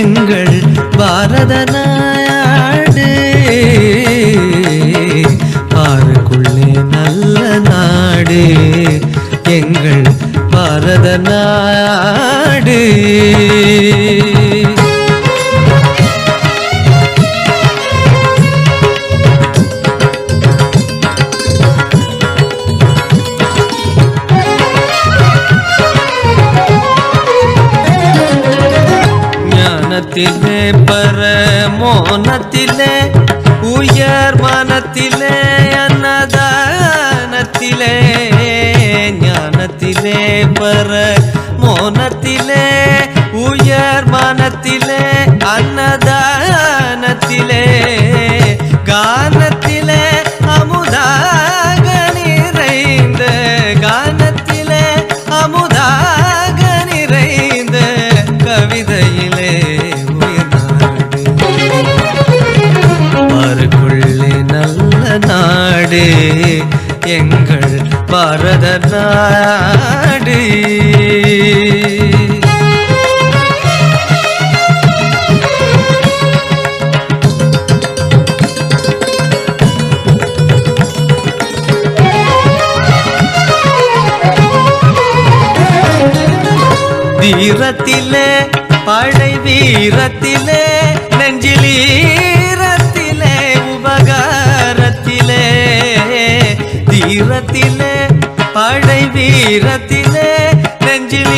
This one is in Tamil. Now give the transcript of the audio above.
எங்கள் பாரத நாடு ஆறுக்குள்ளே நல்ல நாடு. எங்கள் பாரத உள்ளத்திலே பர மோனத்திலே உயர் மனத்திலே அன்னதானத்திலே ஞானத்திலே பர மோனத்திலே உயர் மனத்திலே அன்னதான எங்கள் பாரத நாடு வீரத்திலே படை வீரத்திலே நெஞ்சிலே வீரத்திலே நெஞ்சில்